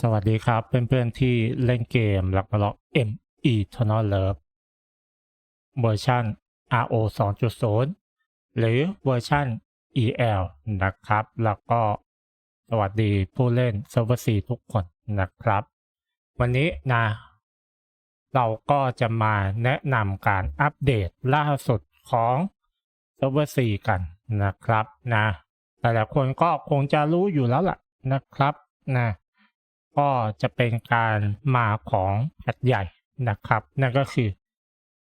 สวัสดีครับเพื่อนๆที่เล่นเกมหลักมาเลาะ M Eternal Love เวอร์ชัน RO 2.0 หรือเวอร์ชัน EL นะครับ แล้วก็สวัสดีผู้เล่นเซิร์ฟเวอร์ซีทุกคนนะครับ วันนี้นะ เราก็จะมาแนะนำการอัปเดตล่าสุดของเซิร์ฟเวอร์ซีกัน นะครับนะหลายๆคนก็คงจะรู้อยู่แล้วล่ะนะครับนะก็จะเป็นการมาของแพทใหญ่นะครับ นั่นก็คือ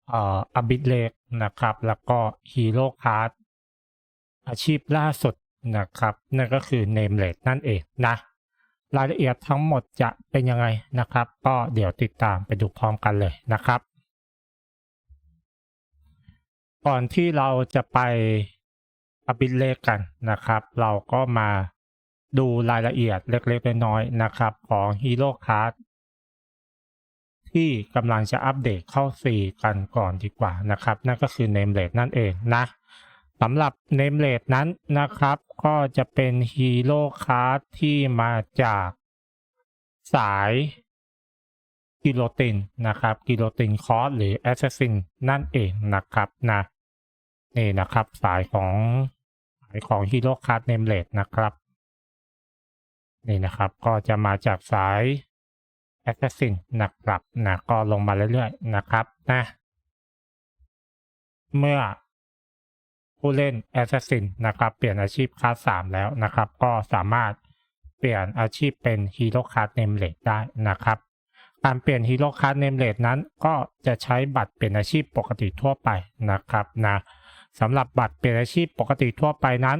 เอ่ออบิดเลกนะครับ แล้วก็ฮีโร่คาร์ดอาชีพล่าสุดนะครับ นั่นก็คือเนมเลดนั่นเองนะ รายละเอียดทั้งหมดจะเป็นยังไงนะครับ ก็เดี๋ยวติดตามไปดูพร้อมกันเลยนะครับ ก่อนที่เราจะไป บิดเลกกันนะครับ เราก็มาดูรายละเอียดเล็กๆน้อยๆนะครับ ของฮีโร่ค a ร์ดที่กำลังจะอัปเดตเข้า 4 กันก่อนดีกว่านะครับ นั่นก็คือ Name Rate นั่นเองนะสำหรับ Name Rate นั้นนะครับ ก็จะเป็นฮีโร่ค a ร์ดที่มาจากสายกิโลตินนะครับกิโลตินคอร์สหรือแอสซัสซินนั่นเองนะครับนะนี่นะครับสายของายของฮีโร่ค a ร์ดเนมเลดนะครับ นี่นะครับก็จะมาจากสาย Assassin นะครับนะก็ลงมาเรื่อยๆนะครับนะเมื่อผู้เล่น Assassin นะครับ เปลี่ยนอาชีพคลาส3แล้วนะครับ ก็สามารถเปลี่ยนอาชีพเป็นฮีโร่ค a ร์ดเนมเลดได้นะครับการเปลี่ยนฮีโร่ค a ร์ดเนมเลดนั้นก็จะใช้บัตรเปลี่ยนอาชีพปกติทั่วไปนะครับนะ สำหรับบัตรเปลี่ยนอาชีพปกติทั่วไปนั้น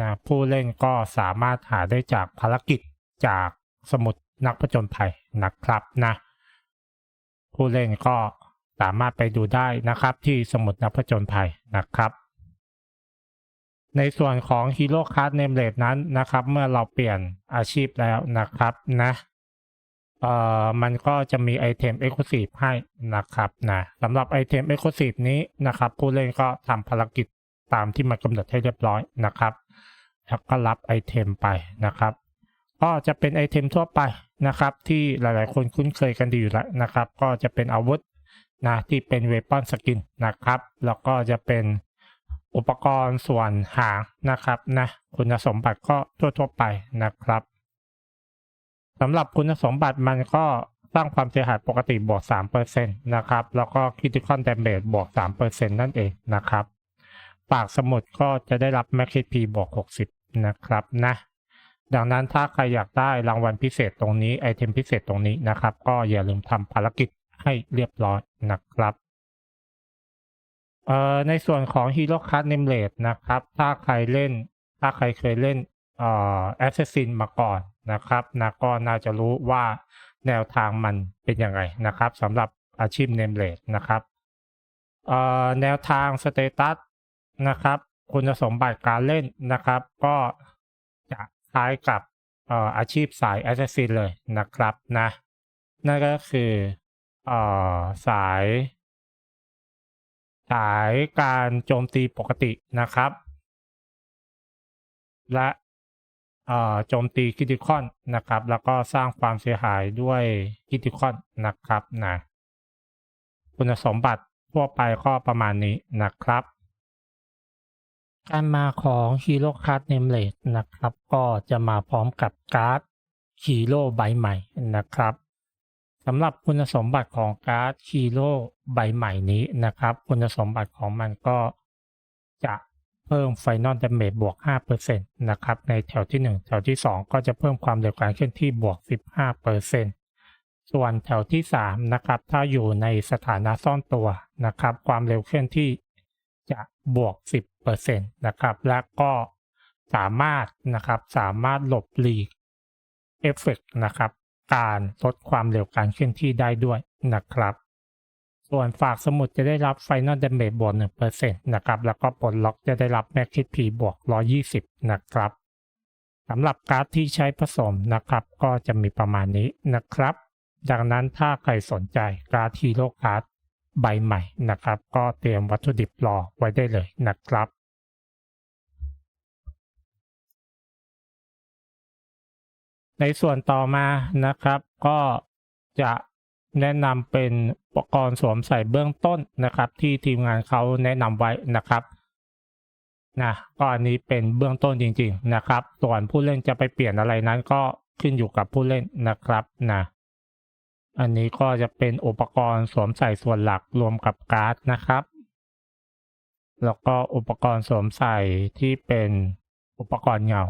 นะผู้เล่นก็สามารถหาได้จากภารกิจจากสมุดนักผจญภัยนะครับนะ ผู้เล่นก็สามารถไปดูได้นะครับที่สมุดนักผจญภัยนะครับ ในส่วนของฮีโร่ค a ร์ดเนมเลดนั้นนะครับ เมื่อเราเปลี่ยนอาชีพแล้วนะครับนะ เอ่อมันก็จะมีไอเทมเอ็กซ์คลูซีฟให้นะครับนะสำหรับไอเทมเอ็กซ์คลูซีฟนี้นะครับ ผู้เล่นก็ทำภารกิจตามที่มันกำหนดให้เรียบร้อยนะครับ แล้วก็รับไอเทมไปนะครับ ก็จะเป็นไอเทมทั่วไปนะครับ ที่หลายๆ คนคุ้นเคยกันดีอยู่แล้วนะครับ ก็จะเป็นอาวุธนะที่เป็นเวปอนสกินนะครับ แล้วก็จะเป็นอุปกรณ์ส่วนหางนะครับนะคุณสมบัติก็ทั่วๆไปนะครับ สำหรับคุณสมบัติมันก็สร้างความเสียหายปกติบวก3%นะครับ แล้วก็คิติคอน d ดเมจบวก3%นั่นเองนะครับ ปากสมุดก็จะได้รับ Max HP บวก60 นะครับนะ ดังนั้นถ้าใครอยากได้รางวัลพิเศษตรงนี้ ไอเทมพิเศษตรงนี้นะครับ ก็อย่าลืมทำภารกิจให้เรียบร้อยนะครับเอ่อในส่วนของ Hero Card Name Rate นะครับ ถ้าใครเล่น ถ้าใครเคยเล่นเอ่อ Assassin มาก่อน นะครับนะก็น่าจะรู้ว่าแนวทางมันเป็นยังไงนะครับสำหรับอาชีพ Name Rate นะครับเอ่อแนวทางสเตตัสนะครับคุณสมบัติการเล่นนะครับ ก็จะคล้ายกับอาชีพสายแอสซัสซินเลยนะครับนะนั่นก็คือเอ่อสาย สายการโจมตีปกตินะครับ และ โจมตีคิติคอนนะครับ แล้วก็สร้างความเสียหายด้วยคิติคอนนะครับนะคุณสมบัติทั่วไปก็ประมาณนี้นะครับ การมาของ Hero Card Name Rate นะครับ ก็จะมาพร้อมกับการ์ดฮีโร่ใบใหม่นะครับสำหรับคุณสมบัติของการ์ดฮีโร่ใบใหม่นี้นะครับ คุณสมบัติของมันก็ เพิ่ม Final Damage บวก 5%นะครับ ในแถวที่ 1 แถวที่ 2 ก็จะเพิ่มความเร็วการเคลื่อนที่บวก 15%ส่วนแถวที่ 3 นะครับ ถ้าอยู่ในสถานะซ่อนตัวนะครับ ความเร็วเคลื่อนที่จะบวก 10%นะครับ และก็สามารถนะครับ สามารถหลบหลีกเอฟเฟกนะครับ การลดความเร็วการเคลื่อนที่ได้ด้วยนะครับ ส่วนฝากสมุดจะได้รับ Final Damage บวก1%นะครับ แล้วก็ปลดล็อกจะได้รับ Max HP บวก 120 นะครับสำหรับการ์ดที่ใช้ผสมนะครับ ก็จะมีประมาณนี้นะครับ ดังนั้นถ้าใครสนใจการ์ดฮีโร่การ์ดใบใหม่นะครับ ก็เตรียมวัตถุดิบรอไว้ได้เลยนะครับในส่วนต่อมานะครับก็จะ แนะนำเป็นอุปกรณ์สวมใส่เบื้องต้นนะครับ ที่ทีมงานเขาแนะนำไว้นะครับนะก็อันนี้เป็นเบื้องต้นจริง ๆนะครับ ส่วนผู้เล่นจะไปเปลี่ยนอะไรนั้นก็ขึ้นอยู่กับผู้เล่นนะครับนะอันนี้ก็จะเป็นอุปกรณ์สวมใส่ส่วนหลักรวมกับการ์ดนะครับ แล้วก็อุปกรณ์สวมใส่ที่เป็นอุปกรณ์เงา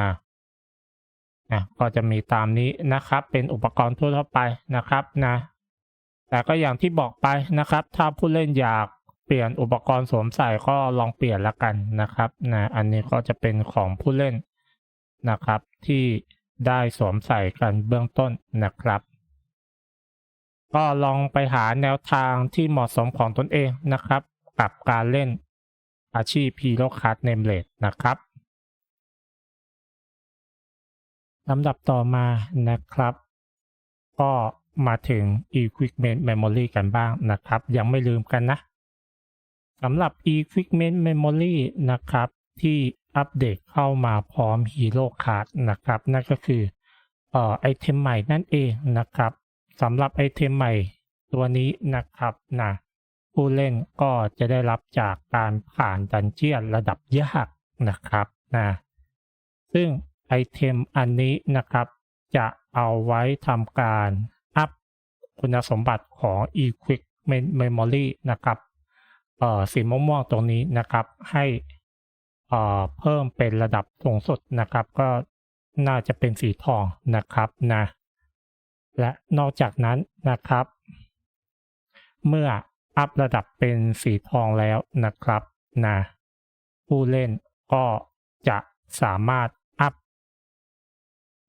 นะนะก็จะมีตามนี้นะครับ เป็นอุปกรณ์ทั่วๆไปนะครับนะ แต่ก็อย่างที่บอกไปนะครับ ถ้าผู้เล่นอยากเปลี่ยนอุปกรณ์สวมใส่ก็ลองเปลี่ยนละกันนะครับนะอันนี้ก็จะเป็นของผู้เล่นนะครับ ที่ได้สวมใส่กันเบื้องต้นนะครับ ก็ลองไปหาแนวทางที่เหมาะสมของตนเองนะครับ กับการเล่นอาชีพ Hero Card Nameless นะครับลำดับต่อมานะครับ ก็ มาถึง Equipment Memory กันบ้างนะครับ ยังไม่ลืมกันนะสำหรับ Equipment Memory นะครับ ที่อัปเดตเข้ามาพร้อม Hero Card นะครับ นั่นก็คือเอ่อไอเทมใหม่นั่นเองนะครับสำหรับไอเทมใหม่ตัวนี้นะครับนะผู้เล่นก็จะได้รับจากการผ่านดันเจียนระดับยากนะครับนะซึ่งไอเทมอันนี้นะครับจะเอาไว้ทำการ คุณสมบัติของ Equipment Memory นะครับสีม่วงๆตรงนี้นะครับให้เอ่อเพิ่มเป็นระดับสูงสุดนะครับ ก็น่าจะเป็นสีทองนะครับนะและนอกจากนั้นนะครับ เมื่ออัพระดับเป็นสีทองแล้วนะครับนะผู้เล่นก็จะสามารถอัพ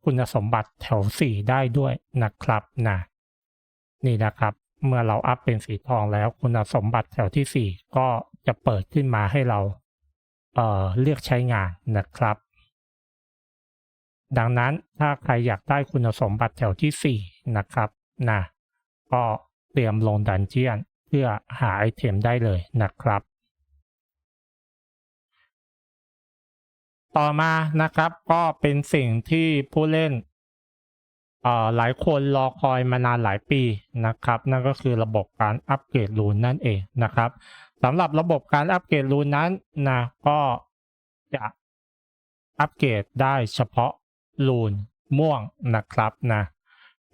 คุณสมบัติแถว 4 ได้ด้วยนะครับนะ นี่นะครับ เมื่อเราอัพเป็นสีทองแล้วคุณสมบัติแถวที่ 4 ก็จะเปิดขึ้นมาให้เราเเลือกใช้งานนะครับ ดังนั้นถ้าใครอยากได้คุณสมบัติแถวที่ 4 นะครับนะก็เตรียมลงดันเจียนเพื่อหาไอเทมได้เลยนะครับ ต่อมานะครับก็เป็นสิ่งที่ผู้เล่น หลายคนรอคอยมานานหลายปีนะครับ นั่นก็คือระบบการอัปเกรดรูนนั่นเองนะครับสำหรับระบบการอัปเกรดรูนนั้นนะก็จะอัปเกรดได้เฉพาะรูนม่วงนะครับนะ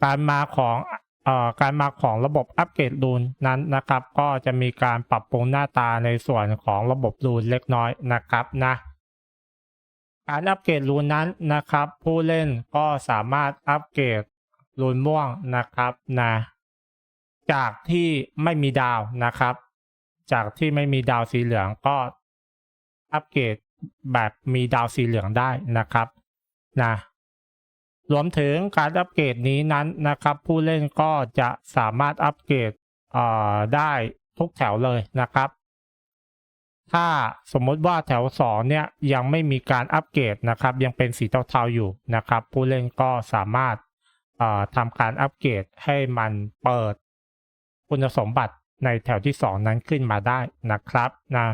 การมาของเอ่อการมาของระบบอัปเกรดรูนนั้นนะครับ ก็จะมีการปรับปรุงหน้าตาในส่วนของระบบรูนเล็กน้อยนะครับนะ การอัปเกรดรูนนั้นนะครับ ผู้เล่นก็สามารถอัปเกรดรูนม่วงนะครับนะจากที่ไม่มีดาวนะครับ จากที่ไม่มีดาวสีเหลืองก็อัปเกรดแบบมีดาวสีเหลืองได้นะครับนะรวมถึงการอัปเกรดนี้นั้นนะครับ ผู้เล่นก็จะสามารถอัปเกรดได้ทุกแถวเลยนะครับ ถ้าสมมติว่าแถวสองเนี่ยยังไม่มีการอัปเกรดนะครับ ยังเป็นสีเทาๆอยู่นะครับ ผู้เล่นก็สามารถทำการอัปเกรดให้มันเปิดคุณสมบัติในแถวที่สองนั้นขึ้นมาได้นะครับนะ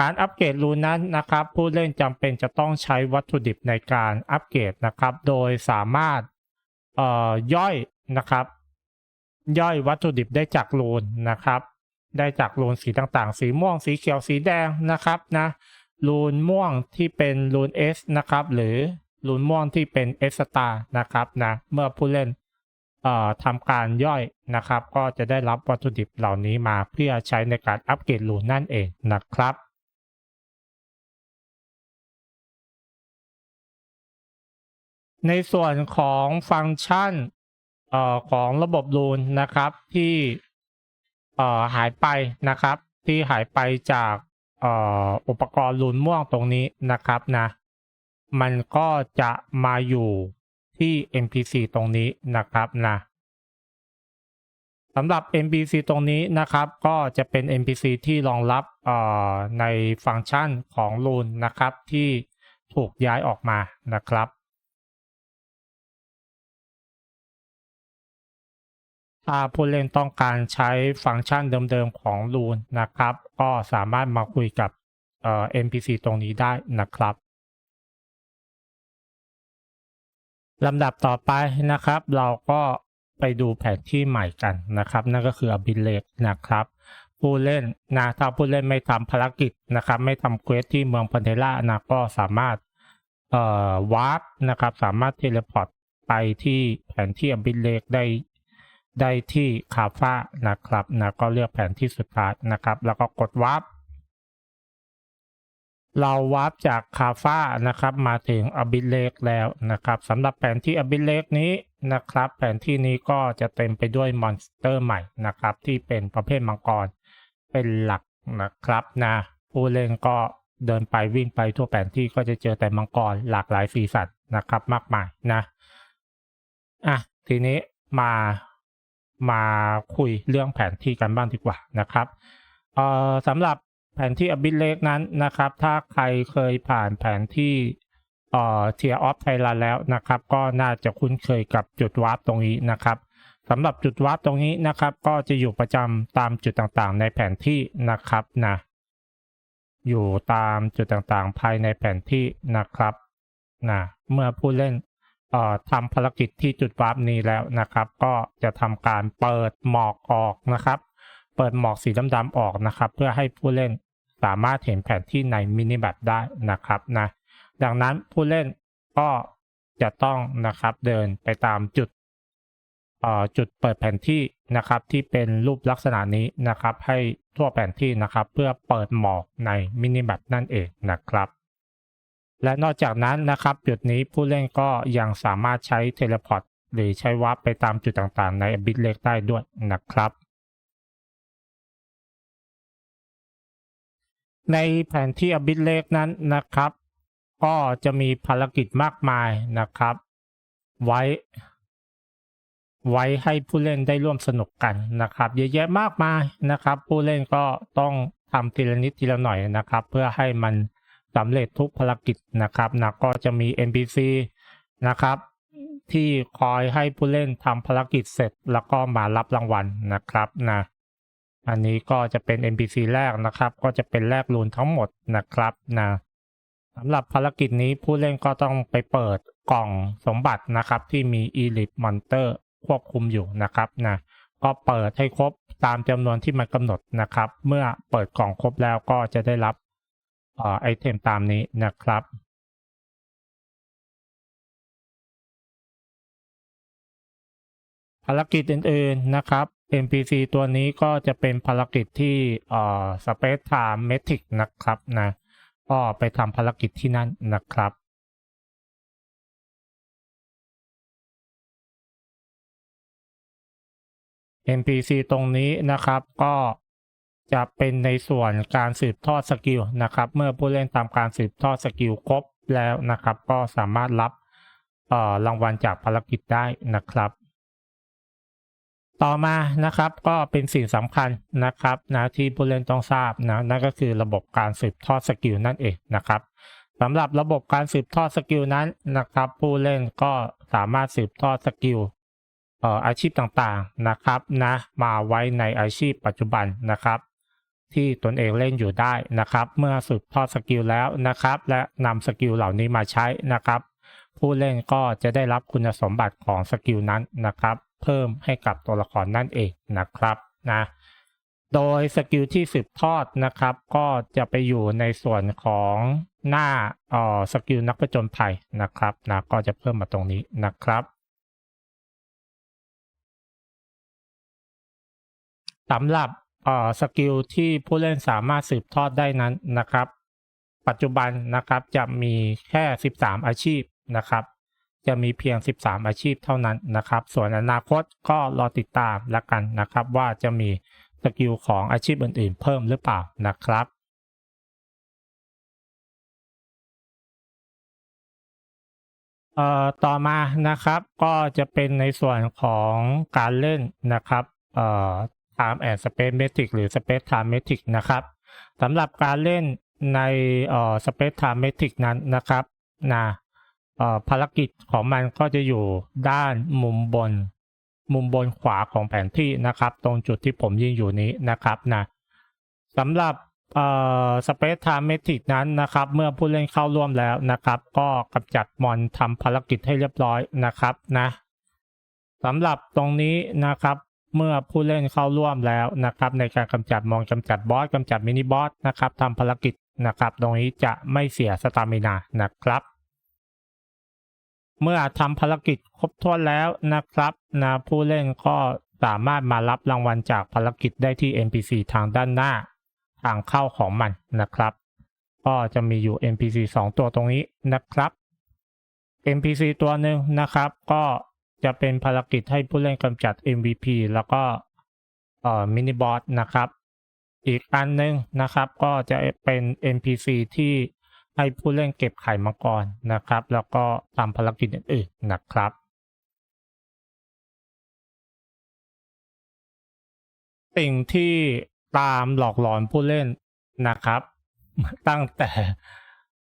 การอัปเกรดรูนนั้นนะครับ ผู้เล่นจำเป็นจะต้องใช้วัตถุดิบในการอัปเกรดนะครับ โดยสามารถย่อยนะครับ ย่อยวัตถุดิบได้จากรูนนะครับ ได้จากรูนสีต่างๆ สีม่วง สีเขียว สีแดงนะครับนะรูนม่วงที่เป็นรูน S นะครับ หรือรูนม่วงที่เป็น S star นะครับนะ เมื่อผู้เล่นเอ่อทำการย่อยนะครับ ก็จะได้รับวัตถุดิบเหล่านี้มาเพื่อใช้ในการอัปเกรดรูนนั่นเองนะครับในส่วนของฟังก์ชันเอ่อของระบบรูนนะครับที่ เอ่อหายไปนะครับ ที่หายไปจากเอ่ออุปกรณ์รูนม่วงตรงนี้นะครับนะมันก็จะมาอยู่ที่ NPC ตรงนี้นะครับนะสำหรับ NPC ตรงนี้นะครับก็จะเป็น NPC ที่รองรับเอ่อในฟังก์ชันของรูนนะครับที่ถูกย้ายออกมานะครับ ผู้เล่นต้องการใช้ฟังก์ชันเดิมๆของรูนนะครับ ก็สามารถมาคุยกับเอ่อ NPC ตรงนี้ได้นะครับลำดับต่อไปนะครับ เราก็ไปดูแผนที่ใหม่กันนะครับ นั่นก็คืออบิเลกนะครับ ผู้เล่นนะถ้าผู้เล่นไม่ทำภารกิจนะครับ ไม่ทำเควสที่เมืองพันเทล่านะก็สามารถเอ่อวาร์ปนะครับ สามารถเทเลพอร์ตไปที่แผนที่อบิเลกได้ ได้ที่คาฟ้านะครับนะก็เลือกแผนที่สุดท้ายนะครับ แล้วก็กดวาร์ปเราวาร์ปจากคาฟ้านะครับ มาถึงอบิเลกแล้วนะครับสำหรับแผนที่อบิเลกนี้นะครับ แผนที่นี้ก็จะเต็มไปด้วยมอนสเตอร์ใหม่นะครับ ที่เป็นประเภทมังกรเป็นหลักนะครับนะผู้เล่นก็เดินไปวิ่งไปทั่วแผนที่ก็จะเจอแต่มังกรหลากหลายสีสันนะครับ มากมายนะอะทีนี้มา มาคุยเรื่องแผนที่กันบ้างดีกว่านะครับเอ่อสำหรับแผนที่อบิเลกนั้นนะครับ ถ้าใครเคยผ่านแผนที่เอ่อเทียออฟไทยแลนด์แล้วนะครับ ก็น่าจะคุ้นเคยกับจุดวาร์ปตรงนี้นะครับสำหรับจุดวาร์ปตรงนี้นะครับ ก็จะอยู่ประจำตามจุดต่างๆ ในแผนที่นะครับนะอยู่ตามจุดต่างๆ ภายในแผนที่นะครับนะเมื่อผู้เล่น ทำภารกิจที่จุดวาร์ปนี้แล้วนะครับ ก็จะทำการเปิดหมอกออกนะครับ เปิดหมอกสีดำๆออกนะครับ เพื่อให้ผู้เล่นสามารถเห็นแผนที่ในมินิแมปได้นะครับนะดังนั้นผู้เล่นก็จะต้องนะครับเดินไปตามจุดจุดเปิดแผนที่นะครับ ที่เป็นรูปลักษณะนี้นะครับ ให้ทั่วแผนที่นะครับ เพื่อเปิดหมอกในมินิแมปนั่นเองนะครับ และนอกจากนั้นนะครับจุดนี้ผู้เล่นก็ยังสามารถใช้เทเลพอร์ตหรือใช้วาร์ปไปตามจุดต่างๆ ในบิตเล็กได้ด้วยนะครับ ในแผนที่อบิทเลกนั้นนะครับ ก็จะมีภารกิจมากมายนะครับ ไว้ ไว้ให้ผู้เล่นได้ร่วมสนุกกันนะครับ เยอะแยะมากมายนะครับ ผู้เล่นก็ต้องทำทีละนิดทีละหน่อยนะครับ เพื่อให้มัน สำเร็จทุกภารกิจนะครับนะก็จะมี NPC นะครับที่คอยให้ผู้เล่นทำภารกิจเสร็จแล้วก็มารับรางวัลนะครับนะอันนี้ก็จะเป็น NPC แรกนะครับ ก็จะเป็นแลกรูนทั้งหมดนะครับนะสำหรับภารกิจนี้ผู้เล่นก็ต้องไปเปิดกล่องสมบัตินะครับ ที่มี Elite Monster ควบคุมอยู่นะครับนะก็เปิดให้ครบตามจำนวนที่มันกำหนดนะครับ เมื่อเปิดกล่องครบแล้วก็จะได้รับ ไอเทมตามนี้นะครับภารกิจอื่นๆนะครับ NPC ตัวนี้ก็จะเป็นภารกิจที่เอ่อ Space Time Metric นะครับนะก็ไปทำภารกิจที่นั่นนะครับ NPC ตรงนี้นะครับก็ จะเป็นในส่วนการสืบทอดสกิลนะครับ เมื่อผู้เล่นทำการสืบทอดสกิลครบแล้วนะครับ ก็สามารถรับรางวัลจากภารกิจได้นะครับ ต่อมานะครับก็เป็นสิ่งสำคัญนะครับนะที่ผู้เล่นต้องทราบนะนั่นก็คือระบบการสืบทอดสกิลนั่นเองนะครับสำหรับระบบการสืบทอดสกิลนั้นนะครับ ผู้เล่นก็สามารถสืบทอดสกิลเอ่ออาชีพต่างๆนะครับนะมาไว้ในอาชีพปัจจุบันนะครับ ที่ตนเองเล่นอยู่ได้นะครับ เมื่อสืบทอดสกิลแล้วนะครับ และนำสกิลเหล่านี้มาใช้นะครับ ผู้เล่นก็จะได้รับคุณสมบัติของสกิลนั้นนะครับ เพิ่มให้กับตัวละครนั่นเองนะครับนะโดยสกิลที่สืบทอดนะครับ ก็จะไปอยู่ในส่วนของหน้าเอ่อสกิลนักผจญภัยนะครับนะก็จะเพิ่มมาตรงนี้นะครับสำหรับ สกิลที่ผู้เล่นสามารถสืบทอดได้นั้นนะครับ ปัจจุบันนะครับจะมีแค่ 13 อาชีพนะครับ จะมีเพียง 13 อาชีพเท่านั้นนะครับ ส่วนอนาคตก็รอติดตามล้วกันนะครับ ว่าจะมีสกิลของอาชีพอื่นๆ เพิ่มหรือเปล่านะครับเอ่อต่อมานะครับก็จะเป็นในส่วนของการเล่นนะครับเอ่อ Time and Space Metric หรือ Space Time Metric นะครับสำหรับการเล่นในเอ่อ Space Time Metric นั้นนะครับนะเอ่อภารกิจของมันก็จะอยู่ด้านมุมบน มุมบนขวาของแผนที่นะครับ ตรงจุดที่ผมยืนอยู่นี้นะครับนะสำหรับเอ่อ Space Time Metric นั้นนะครับ เมื่อผู้เล่นเข้าร่วมแล้วนะครับ ก็กำจัดมอนทำภารกิจให้เรียบร้อยนะครับนะสำหรับตรงนี้นะครับ เมื่อผู้เล่นเข้าร่วมแล้วนะครับ ในการกำจัดมอนกำจัดบอสกำจัดมินิบอสนะครับทำภารกิจนะครับ ตรงนี้จะไม่เสียสตามินานะครับ เมื่อทำภารกิจครบถ้วนแล้วนะครับนะผู้เล่นก็สามารถมารับรางวัลจากภารกิจได้ที่ NPC ทางด้านหน้าทางเข้าของมันนะครับ ก็จะมีอยู่ NPC 2 ตัวตรงนี้นะครับ NPC ตัวหนึ่งนะครับ ก็ จะเป็นภารกิจให้ผู้เล่นกำจัด MVP แล้วก็มินิบอสนะครับ อีกอันหนึงนะครับก็จะเป็น NPC ที่ให้ผู้เล่นเก็บไข่มังกรนะครับ แล้วก็ทำภารกิจอื่นๆนะครับ สิ่งที่ตามหลอกหลอนผู้เล่นนะครับ ตั้งแต่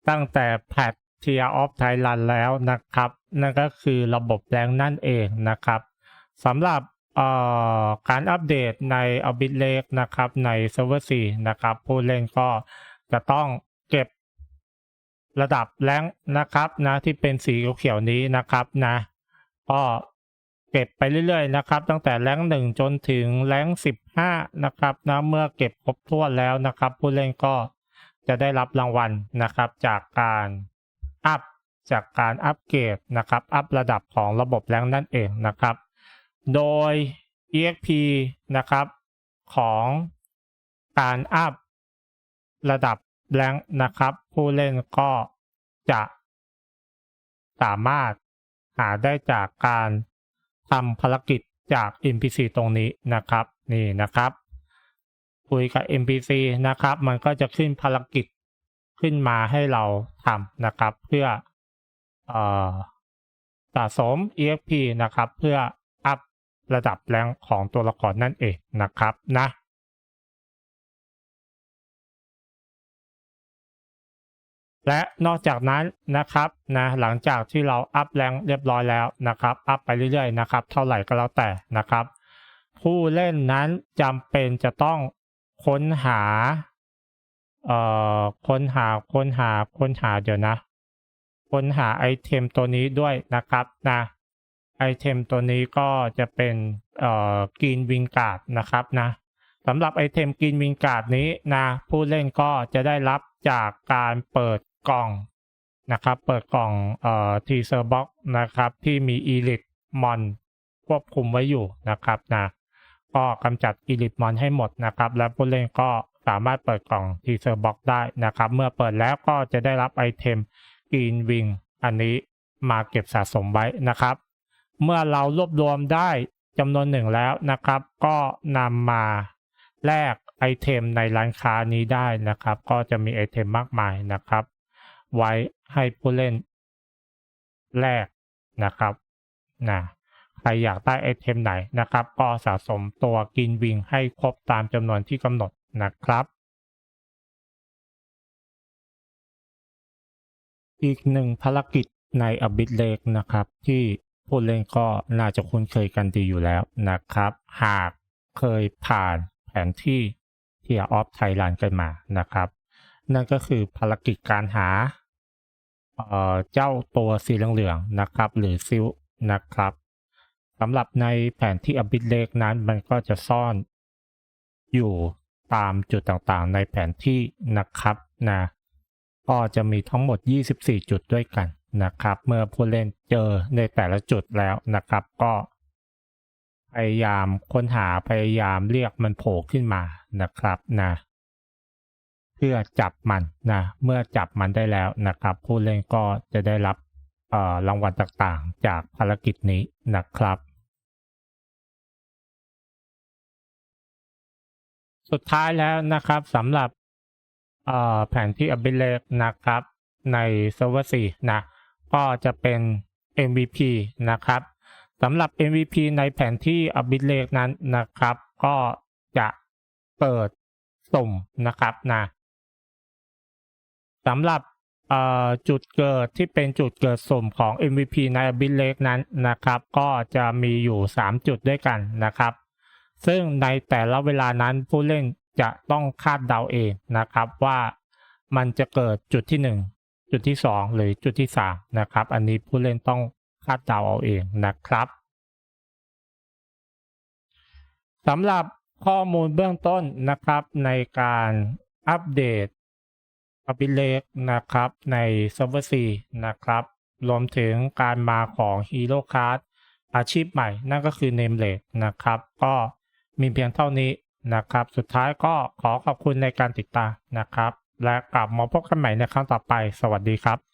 ตั้งแต่แพท เทียออฟไทยแลนด์แล้วนะครับ นั่นก็คือระบบแรงนั่นเองนะครับสำหรับการอัปเดตใน a b i t l a k e นะครับใน Server 4 นะครับ ผู้เล่นก็จะต้องเก็บระดับแรงนะครับนะที่เป็นสีเขียวๆนี้นะครับนะก็เก็บไปเรื่อยๆนะครับ ตั้งแต่แรงหนึ่งจนถึงแรงสิบห้านะครับนะเมื่อเก็บครบถ้วนแล้วนะครับ ผู้เล่นก็จะได้รับรางวัลนะครับจากการ อัพจากการอัปเกรดนะครับ อัพระดับของระบบแรงนั่นเองนะครับ โดย EXP นะครับของการอัพระดับแรงนะครับ ผู้เล่นก็จะสามารถหาได้จากการทำภารกิจจาก NPC ตรงนี้นะครับ นี่นะครับ คุยกับ NPC นะครับ มันก็จะขึ้นภารกิจ ขึ้นมาให้เราทำนะครับ เพื่อเอ่อสะสม EXP นะครับ เพื่ออัพระดับแรงของตัวละครนั่นเองนะครับนะและนอกจากนั้นนะครับนะหลังจากที่เราอัพแรงเรียบร้อยแล้วนะครับ อัพไปเรื่อยๆนะครับ เท่าไหร่ก็แล้วแต่นะครับ ผู้เล่นนั้นจำเป็นจะต้องค้นหา เอ่อค้นหาค้นหาค้นหาเดี๋ยวนะ ค้นหาไอเทมตัวนี้ด้วยนะครับนะไอเทมตัวนี้ก็จะเป็นเอ่อกรีนวิงการ์ดนะครับนะสำหรับไอเทมกรีนวิงการ์ดนี้นะผู้เล่นก็จะได้รับจากการเปิดกล่องนะครับ เปิดกล่องเอ่อทีเซอร์บ็อกนะครับที่มีอีลิทมอนควบคุมไว้อยู่นะครับนะก็กำจัดอีลิทมอนให้หมดนะครับ และผู้เล่นก็ สามารถเปิดกล่องทีเซอร์บ็อกได้นะครับ เมื่อเปิดแล้วก็จะได้รับไอเทมกรีนวิงอันนี้มาเก็บสะสมไว้นะครับ เมื่อเรารวบรวมได้จำนวนหนึ่งแล้วนะครับ ก็นำมาแลกไอเทมในร้านค้านี้ได้นะครับ ก็จะมีไอเทมมากมายนะครับ ไว้ให้ผู้เล่นแลกนะครับนะใครอยากได้ไอเทมไหนนะครับ ก็สะสมตัวกินวิงให้ครบตามจำนวนที่กำหนด นะครับ อีกหนึ่งภารกิจในอบิทเลกนะครับ ที่ผู้เล่นก็น่าจะคุ้นเคยกันดีอยู่แล้วนะครับ หากเคยผ่านแผนที่เทียออฟไทยแลนด์กันมานะครับ นั่นก็คือภารกิจการหาเเจ้าตัวสีเหลืองๆนะครับ หรือซิลนะครับสำหรับในแผนที่อบิทเลกนั้นมันก็จะซ่อนอยู่ ตามจุดต่างๆ ในแผนที่นะครับนะก็จะมีทั้งหมด 24 จุดด้วยกันนะครับ เมื่อผู้เล่นเจอในแต่ละจุดแล้วนะครับ ก็พยายามค้นหาพยายามเรียกมันโผล่ขึ้นมานะครับนะเพื่อจับมันนะเมื่อจับมันได้แล้วนะครับ ผู้เล่นก็จะได้รับรางวัลต่างๆ จากภารกิจนี้นะครับ สุดท้ายแล้วนะครับสำหรับเอ่อแผนที่ a b i l e c นะครับใน Server 4นะก็จะเป็น MVP นะครับสำหรับ MVP ในแผนที่ a b i l e c นั้นนะครับ ก็จะเปิดสุ่มนะครับนะสำหรับจุดเกิดที่เป็นจุดเกิดสุ่มของ MVP ใน a b i l e c นั้นนะครับ ก็จะมีอยู่ 3 จุดด้วยกันนะครับ ซึ่งในแต่ละเวลานั้นผู้เล่นจะต้องคาดเดาเองนะครับว่ามันจะเกิดจุดที่หนึ่งจุดที่สองหรือจุดที่สามนะครับ อันนี้ผู้เล่นต้องคาดเดาเอาเองนะครับสำหรับข้อมูลเบื้องต้นนะครับในการอัปเดตอภิเลกนะครับใน Server C นะครับ รวมถึงการมาของ Hero Card อาชีพใหม่ นั่นก็คือ Name l a t e นะครับ ก็ มีเพียงเท่านี้นะครับ สุดท้ายก็ขอขอบคุณในการติดตามนะครับ และกลับมาพบกันใหม่ในครั้งต่อไป สวัสดีครับ